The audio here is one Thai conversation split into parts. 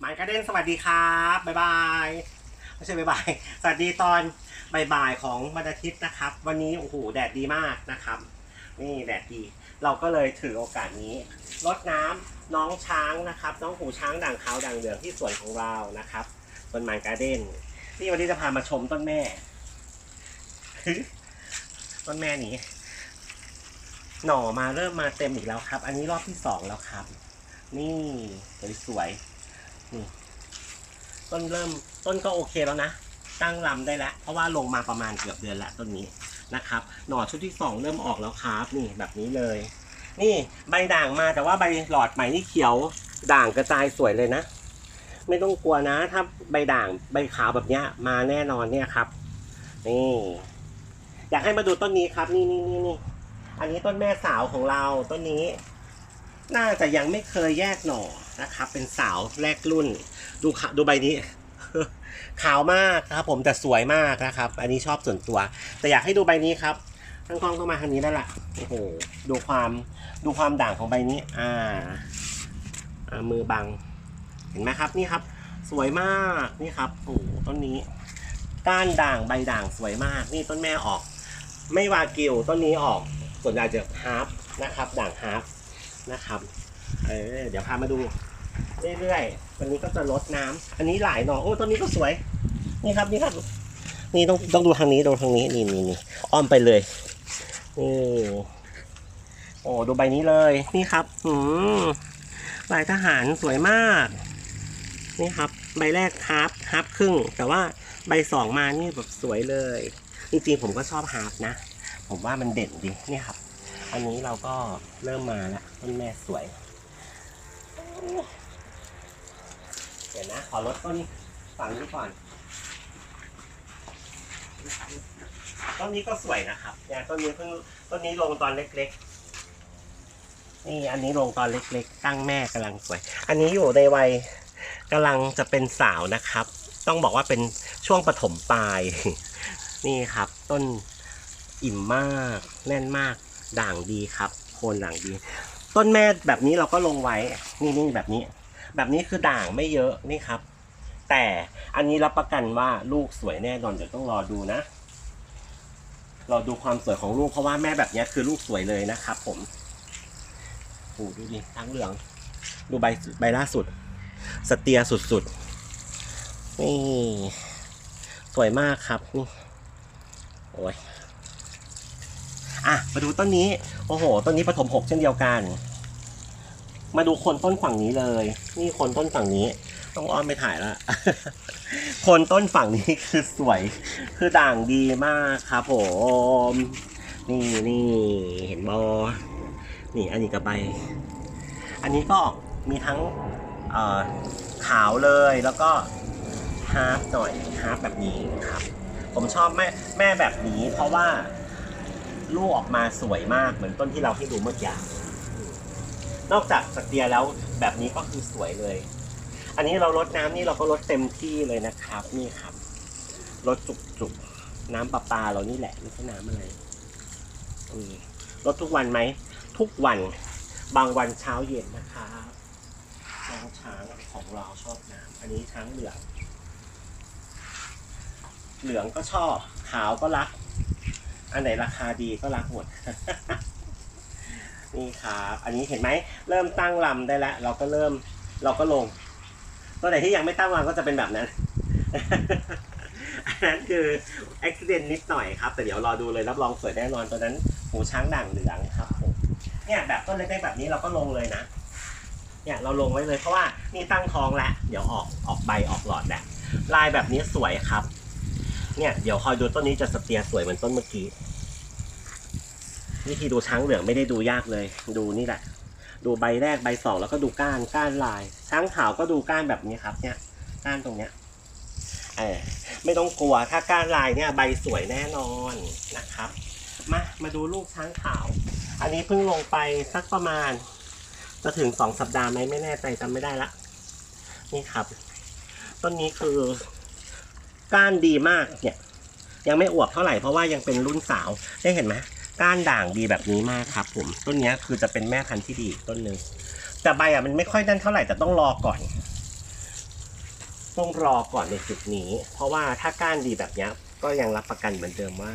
หมายกระเด้นสวัสดีครับบ๊ายบายไม่ใช่บ๊ายบายสวัสดีตอนบ่ายๆของวันอาทิตย์นะครับ วันนี้โอ้โหแดดดีมากนะครับ นี่แดดดี เราก็เลยถือโอกาสนี้รดน้ำน้องช้างนะครับ น้องหูช้างด่างขาวด่างเหลืองที่สวนของเรานะครับต้นไม้การ์เด้นนี่วันนี้จะพามาชมต้นแม่ต้นแม่นี้หน่อมาเริ่มมาเต็มอีกแล้วครับ อันนี้รอบที่สองแล้วครับ นี่สวยๆ นี่ต้นเริ่มต้นก็โอเคแล้วนะ ตั้งลำได้แล้ว เพราะว่าลงมาประมาณเกือบเดือนละต้นนี้นะครับ หน่อชุดที่สองเริ่มออกแล้วครับนี่แบบนี้เลย นี่ใบด่างมาแต่ว่าใบหลอดใหม่นี่เขียวด่างกระจายสวยเลยนะ ไม่ต้องกลัวนะ ถ้าใบด่างใบขาวแบบเนี้ย มาแน่นอนเนี่ยครับ นี่อยากให้มาดูต้นนี้ครับ นี่นี่นี่นี่อันนี้ต้นแม่สาวของเราต้นนี้ น่าจะยังไม่เคยแยกหน่อ นะครับ เป็นสาวแรกรุ่น ดูขดูใบนี้ ขาวมากนะครับผมแต่สวยมากนะครับ อันนี้ชอบส่วนตัว แต่อยากให้ดูใบนี้ครับทั้งกล้องต้องมาทางนี้แล้วล่ะโอ้โหดูความดูความด่างของใบนี้ อ่าอ่ามือบัง เห็นไหมครับนี่ครับ สวยมากนี่ครับโอ้ต้นนี้ก้านด่างใบด่างสวยมาก นี่ต้นแม่ออก ไม่วากิวต้นนี้ออก ส่วนใหญ่จะฮาร์ปนะครับ ด่างฮาร์ปนะครับ เออเดี๋ยวพามาดู เรื่อยๆวันนี้ก็จะลดน้ำอันนี้หลายหนอโอ้ต้นนี้ก็สวย นี่ครับนี่ครับ นี่ต้องต้องดูทางนี้ดูทางนี้นี่นี่นี่อ้อมไปเลยนี่โอ้ดูใบนี้เลยนี่ครับอืมลายทหารสวยมาก นี่ครับ ใบแรกฮาร์ปฮาร์ปครึ่ง แต่ว่าใบสองมานี่แบบสวยเลย จริงๆผมก็ชอบฮาร์ปนะ ผมว่ามันเด่นดีนี่ครับ อันนี้เราก็เริ่มมาแล้วต้นแม่สวย ดี๋ยวนะ ขอลดต้นฝั่งนี้ก่อน ต้นนี้ก็สวยนะครับอย่างต้นนี้เพิ่งต้นนี้ลงตอนเล็ก ๆ นี่อันนี้ลงตอนเล็ก ๆ ตั้งแม่กำลังสวย อันนี้อยู่ในวัยกำลังจะเป็นสาวนะครับ ต้องบอกว่าเป็นช่วงปฐมปลาย นี่ครับ ต้นอิ่มมากแน่นมากด่างดีครับ โคนด่างดี ต้นแม่แบบนี้เราก็ลงไว้ นี่นี่แบบนี้ แบบนี้คือด่างไม่เยอะนี่ครับ แต่อันนี้รับประกันว่าลูกสวยแน่นอนเดี๋ยวต้องรอดูนะรอดูความสวยของลูกเพราะว่าแม่แบบนี้คือลูกสวยเลยนะครับ ผมโอ้ดูดิทั้งเหลือง ดูใบใบล่าสุด สเตียสุดๆนี่สวยมากครับนี่โอ้ยอะมาดูต้นนี้ โอ้โห ต้นนี้ปฐมหกเช่นเดียวกัน มาดูคนต้นฝั่งนี้เลย นี่คนต้นฝั่งนี้ ต้องอ้อมไปถ่ายแล้วคนต้นฝั่งนี้คือสวย คือด่างดีมากครับผม นี่นี่เห็นบอนี่อันนี้กระใบอันนี้ก็มีทั้งขาวเลยแล้วก็ฮาร์ปหน่อยฮาร์ปแบบนี้ครับ ผมชอบแม่แม่แบบนี้ เพราะว่าลูกออกมาสวยมากเหมือนต้นที่เราให้ดูเมื่อกี้ นอกจากสเตียแล้วแบบนี้ก็คือสวยเลย อันนี้เราลดน้ำนี่เราก็ลดเต็มที่เลยนะครับ นี่ครับลดจุกๆน้ำประปาเรานี่แหละไม่ใช่น้ำอะไรลดทุกวันไหมทุกวันบางวันเช้าเย็นนะครับน้องช้างของเราชอบน้ำอันนี้ช้างเหลืองเหลืองก็ชอบขาวก็รัก อันไหนราคาดีก็รักหมด นี่ครับอันนี้เห็นไหมเริ่มตั้งลำได้แล้ว เราก็เริ่มเราก็ลงตัวไหนที่ยังไม่ตั้งลำก็จะเป็นแบบนั้นอันนั้นคืออุบิเหตุนิดหน่อยครับ แต่เดี๋ยวรอดูเลยรับรองสวยแน่นอนตัวนั้นหูช้างด่างเหลืองครับผมเนี่ยแบบต้นเล็กๆแบบนี้เราก็ลงเลยนะ เนี่ยเราลงไว้เลยเพราะว่านี่ตั้งท้องแล้วเดี๋ยวออกออกใบออกหลอดแหล้วลายแบบนี้สวยครับ เนี่ยเดี๋ยวคอยดูต้นนี้จะสเตียร์สวยเหมือนต้นเมื่อกี้ วิธีดูช้างเหลืองไม่ได้ดูยากเลย ดูนี่แหละ ดูใบแรกใบสองแล้วก็ดูก้านก้านลาย ช้างขาวก็ดูก้านแบบนี้ครับ เนี่ย ก้านตรงเนี้ยเออไม่ต้องกลัวถ้าก้านลายเนี่ยใบสวยแน่นอนนะครับ มามาดูลูกช้างขาว อันนี้เพิ่งลงไปสักประมาณ จะถึงสองสัปดาห์ไหมไม่แน่ใจจำไม่ได้ละนี่ครับต้นนี้คือก้านดีมากเนี่ย ยังไม่อวบเท่าไหร่เพราะว่ายังเป็นรุ่นสาวได้เห็นไหม ก้านด่างดีแบบนี้มากครับ ผม ต้นนี้คือจะเป็นแม่พันธุ์ที่ดีต้นหนึ่งแต่ใบอะมันไม่ค่อยนั่นเท่าไหร่แต่ต้องรอก่อน ต้องรอก่อนในจุดนี้ เพราะว่าถ้าก้านดีแบบนี้ก็ยังรับประกันเหมือนเดิมว่า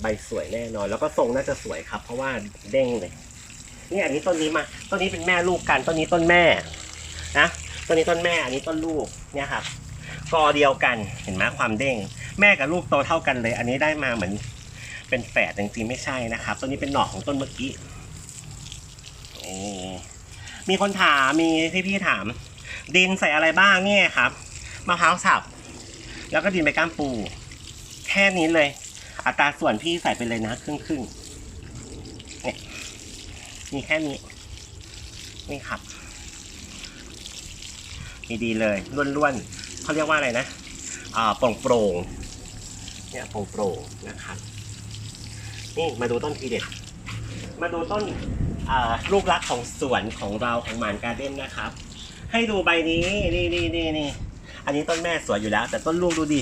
ใบสวยแน่นอน แล้วก็ทรงน่าจะสวยครับ เพราะว่าเด้งเลยนี่อันนี้ต้นนี้มาต้นนี้เป็นแม่ลูกกันต้นนี้ต้นแม่นะต้นนี้ต้นแม่อันนี้ต้นลูกเนี่ยครับกอเดียวกันเห็นไหมความเด้ง แม่กับลูกโตเท่ากันเลย อันนี้ได้มาเหมือน เป็นแฝดจริงๆไม่ใช่นะครับต้นนี้เป็นหน่อของต้นเมื่อกี้มีคนถามมีพี่ๆถาม ดินใส่อะไรบ้างเนี่ยครับมะพร้าวสับ แล้วก็ดินใบก้ามปู แค่นี้เลย อัตราส่วนพี่ใส่ไปเลยนะครึ่งครึ่งๆเนี่ยมีแค่นี้นี่ครับมีดีเลยล้วนๆเขาเรียกว่าอะไรนะอ่าโปร่งๆเนี่ยโปร่งๆนะครับ นี่มาดูต้นทีเด็ด มาดูต้นลูกรักของสวนของเราของหมานการ์เด้นนะครับ ให้ดูใบนี้นี่นี่นี่นี่อันนี้ต้นแม่สวยอยู่แล้ว แต่ต้นลูกดูดิ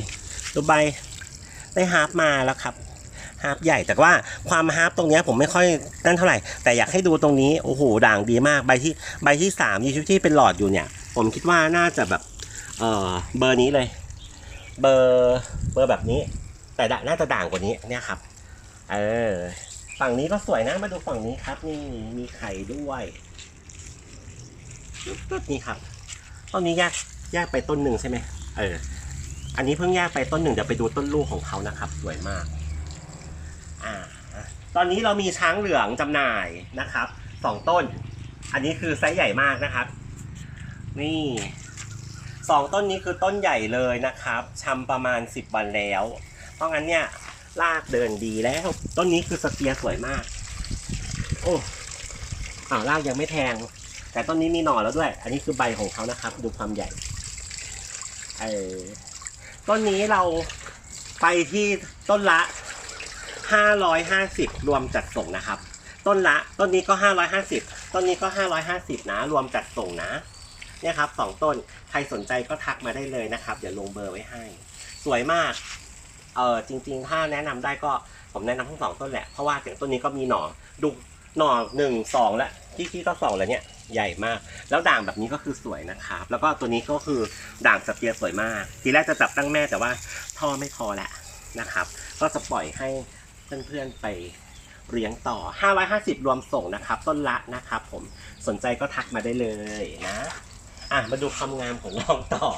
ดูใบได้ฮาร์ปมาแล้วครับฮาร์ปใหญ่แต่ว่าความฮาร์ปตรงนี้ผมไม่ค่อยนั่นเท่าไหร่ แต่อยากให้ดูตรงนี้โอ้โหด่างดีมากใบที่ใบที่สามที่ชุดที่เป็นหลอดอยู่เนี่ย ผมคิดว่าน่าจะแบบเออเบอร์นี้เลย เบอร์เบอร์แบบนี้ แต่ด่าน่าจะด่างกว่านี้เนี่ยครับ เออ ฝั่งนี้ก็สวยนะ มาดูฝั่งนี้ครับ นี่มีไข่ด้วยปึ๊บนี่ครับต้นนี้แยกแยกไปต้นหนึ่งใช่ไหมเออ อันนี้เพิ่งแยกไปต้นหนึ่งเดี๋ยวไปดูต้นลูกของเขานะครับ สวยมาก อ่า ตอนนี้เรามีช้างเหลืองจำหน่ายนะครับสองต้น อันนี้คือไซส์ใหญ่มากนะครับ นี่สองต้นนี้คือต้นใหญ่เลยนะครับชำประมาณสิบวันแล้ว เพราะงั้นเนี่ย ลากเดินดีแล้ว ต้นนี้คือสเตียร์สวยมาก โอ้อาวลากยังไม่แทง แต่ต้นนี้มีหน่อแล้วด้วย อันนี้คือใบของเขานะครับ ดูความใหญ่เออต้นนี้เราไปที่ต้นละ550รวมจัดส่งนะครับ ต้นละต้นนี้ก็550ต้นนี้ก็550นะ รวมจัดส่งนะเนี่ยครับสองต้น ใครสนใจก็ทักมาได้เลยนะครับ เดี๋ยวลงเบอร์ไว้ให้ สวยมาก เออจริง ๆ ถ้าแนะนำได้ก็ผมแนะนำทั้งสองต้นแหละ เพราะว่าอย่างต้นนี้ก็มีหน่อดูหน่อหนึ่งสองและที่ที่ก็สองแล้วเนี่ยใหญ่มาก แล้วด่างแบบนี้ก็คือสวยนะครับ แล้วก็ตัวนี้ก็คือด่างสเปียร์สวยมาก ทีแรกจะจับตั้งแม่แต่ว่าท่อไม่พอแหละนะครับ ก็จะปล่อยให้เพื่อนๆไปเลี้ยงต่อ 550 รวมส่งนะครับ ต้นละนะครับผมสนใจก็ทักมาได้เลยนะ อะมาดูความงามของน้องต่อ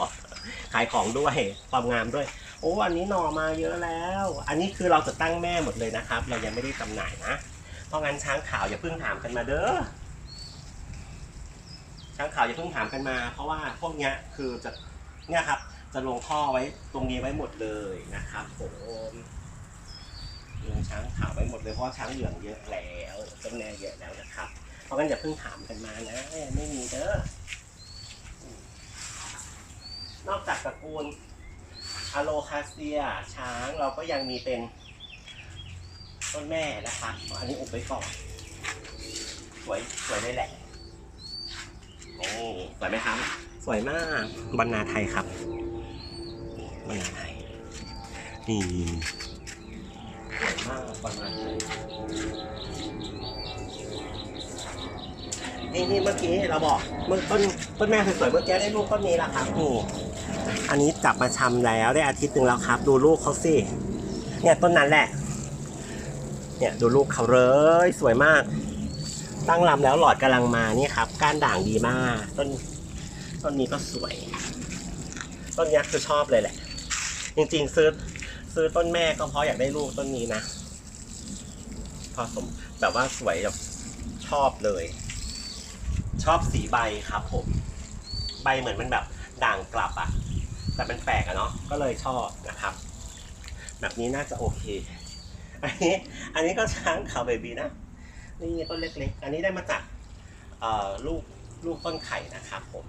ขายของด้วยความงามด้วย โอ้อันนี้หน่อมาเยอะแล้ว อันนี้คือเราจะตั้งแม่หมดเลยนะครับ เรายังไม่ได้จำหน่ายนะ เพราะงั้นช้างขาวอย่าเพิ่งถามกันมาเด้อ ช้างขาวอย่าเพิ่งถามกันมา เพราะว่าพวกเนี้ยคือจะเนี่ยครับ จะลงท่อไว้ตรงนี้ไว้หมดเลยนะครับผมลงช้างขาวไว้หมดเลยเพราะช้างเหลืองเยอะแล้วต้นแม่เยอะแล้วนะครับ เพราะงั้นอย่าเพิ่งถามกันมานะ ไม่มีเด้อนอกจากตระกูล อะโลคาเซีย ช้างเราก็ยังมีเป็นต้นแม่นะครับอันนี้อุบไว้ก่อน สวยสวยเลยแหละนี่สวยไหมครับ สวยมากบรรณาไทยครับบรรณาไทย นี่สวยมากบรรณาไทยนี่นี่เมื่อกี้เราบอกเมื่อต้นต้นแม่สวยๆเมื่อกี้ได้ลูกต้นนี้แล้วครับนี่ อันนี้จับมาชำแล้วได้อาทิตย์หนึ่งแล้วครับ ดูลูกเขาสิเนี่ยต้นนั้นแหละ เนี่ยดูลูกเขาเลยสวยมาก ตั้งลำแล้วหลอดกำลังมานี่ครับ ก้านด่างดีมาก ต้นต้นนี้ก็สวย ต้นยักษ์คือชอบเลยแหละ จริงๆซื้อซื้อต้นแม่ก็เพราะอยากได้ลูกต้นนี้นะพอสมแบบว่าสวยแบบชอบเลย ชอบสีใบครับผม ใบเหมือนมันแบบด่างกลับอะ แต่มันแปลกอะเนาะก็เลยชอบนะครับ แบบนี้น่าจะโอเค อันนี้อันนี้ก็ช้างขาวเบบีนะนี่ต้นเล็กๆอันนี้ได้มาจากลูกลูกต้นไข่นะครับผม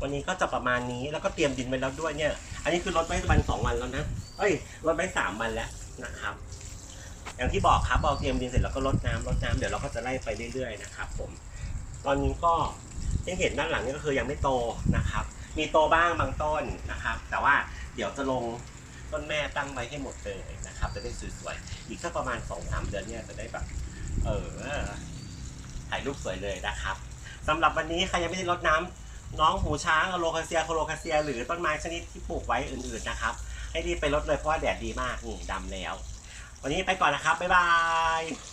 วันนี้ก็จะประมาณนี้แล้วก็เตรียมดินไว้แล้วด้วยเนี่ย อันนี้คือลดไว้วันสองวันแล้วนะเอ้ยลดไว้สามวันแล้วนะครับอย่างที่บอกครับเราเตรียมดินเสร็จแล้วก็ลดน้ำลดน้ำเดี๋ยวเราก็จะไล่ไปเรื่อยๆนะครับผม ตอนนี้ก็ที่เห็นด้านหลังนี่ก็คือยังไม่โตนะครับ มีโตบ้างบางต้นนะครับ แต่ว่าเดี๋ยวจะลงต้นแม่ตั้งไว้ให้หมดเลยนะครับ จะได้สวยๆ อีกสักประมาณสองสามเดือนเนี่ยจะได้แบบ เออถ่ายรูปสวยเลยนะครับสำหรับวันนี้ใครยังไม่ได้รดน้ำน้องหูช้างอโลคาเซียโคโลคาเซีย หรือต้นไม้ชนิดที่ปลูกไว้อื่นๆนะครับ ให้รีบไปลดเลยเพราะว่าแดดดีมากนี่ดำแล้ว วันนี้ไปก่อนนะครับบ๊ายบาย